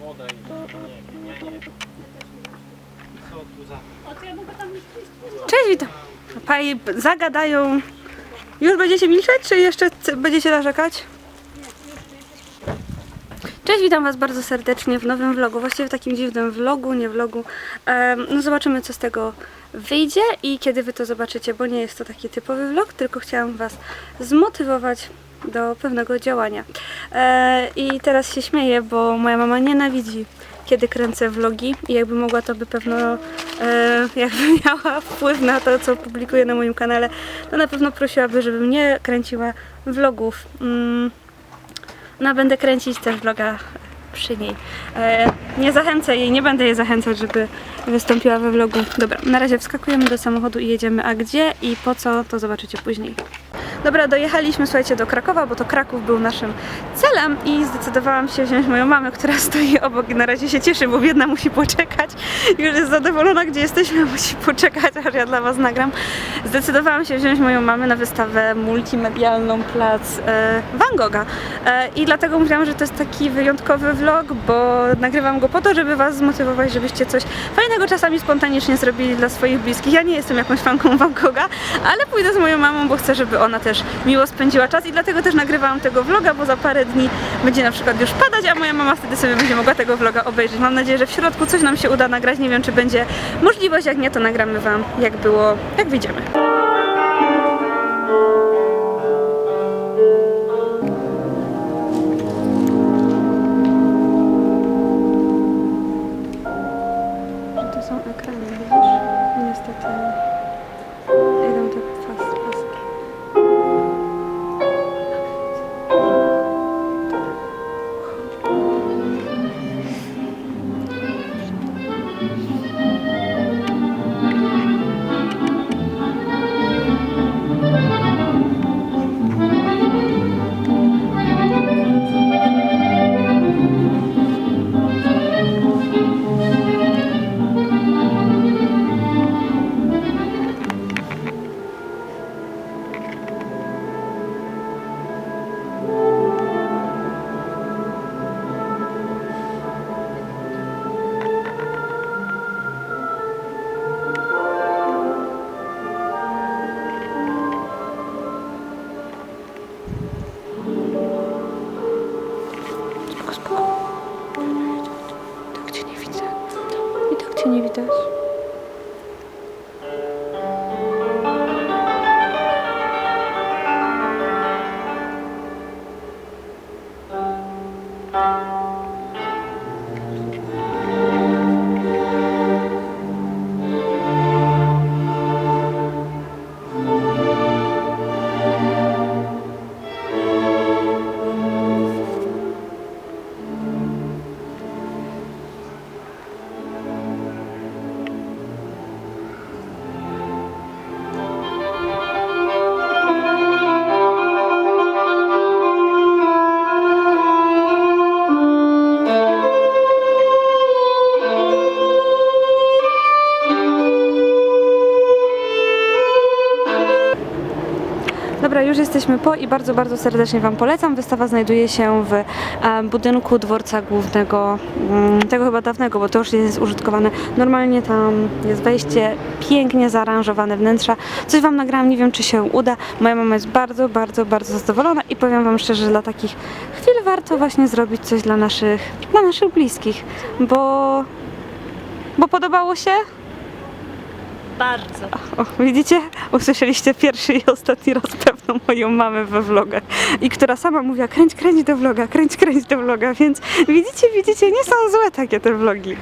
wodę i nie, nie, nie. Co tu za... Cześć, witam. Pani zagadają. Już będziecie milczeć, czy jeszcze c- będziecie narzekać? Cześć, witam Was bardzo serdecznie w nowym vlogu, właściwie w takim dziwnym vlogu, nie vlogu. Em, no zobaczymy, co z tego wyjdzie i kiedy Wy to zobaczycie, bo nie jest to taki typowy vlog, tylko chciałam Was zmotywować do pewnego działania. E, I teraz się śmieję, bo moja mama nienawidzi kiedy kręcę vlogi i jakby mogła, to by pewno e, jakby miała wpływ na to, co publikuję na moim kanale, to na pewno prosiłaby, żebym nie kręciła vlogów. Mm, no będę kręcić też vloga przy niej. E, nie zachęcę jej, nie będę jej zachęcać, żeby wystąpiła we vlogu. Dobra, na razie wskakujemy do samochodu i jedziemy, a gdzie i po co, to zobaczycie później. Dobra, dojechaliśmy, słuchajcie, do Krakowa, bo to Kraków był naszym celem i zdecydowałam się wziąć moją mamę, która stoi obok i na razie się cieszy, bo biedna musi poczekać. Już jest zadowolona, gdzie jesteśmy, musi poczekać, aż ja dla Was nagram. Zdecydowałam się wziąć moją mamę na wystawę multimedialną Plac e, Van Gogha e, i dlatego mówiłam, że to jest taki wyjątkowy vlog, bo nagrywam go po to, żeby Was zmotywować, żebyście coś fajnego czasami spontanicznie zrobili dla swoich bliskich. Ja nie jestem jakąś fanką Van Gogha, ale pójdę z moją mamą, bo chcę, żeby ona też miło spędziła czas i dlatego też nagrywałam tego vloga, bo za parę dni będzie na przykład już padać, a moja mama wtedy sobie będzie mogła tego vloga obejrzeć. Mam nadzieję, że w środku coś nam się uda nagrać. Nie wiem, czy będzie możliwość, jak nie, to nagramy Wam, jak było, jak wyjdziemy. Spoko. Tak cię nie widzę. I tak cię nie widać. Dobra, już jesteśmy po i bardzo, bardzo serdecznie Wam polecam. Wystawa znajduje się w budynku dworca głównego, mm, tego chyba dawnego, bo to już jest użytkowane. Normalnie tam jest wejście, pięknie zaaranżowane wnętrza. Coś Wam nagrałam, nie wiem czy się uda. Moja mama jest bardzo, bardzo, bardzo zadowolona i powiem Wam szczerze, że dla takich chwil warto właśnie zrobić coś dla naszych, dla naszych bliskich, bo, bo podobało się? Bardzo. O, widzicie? Usłyszeliście pierwszy i ostatni raz pewną moją mamę we vlogach. I która sama mówiła, kręć, kręć do vloga, kręć, kręć do vloga, więc widzicie, widzicie, nie są złe takie te vlogi.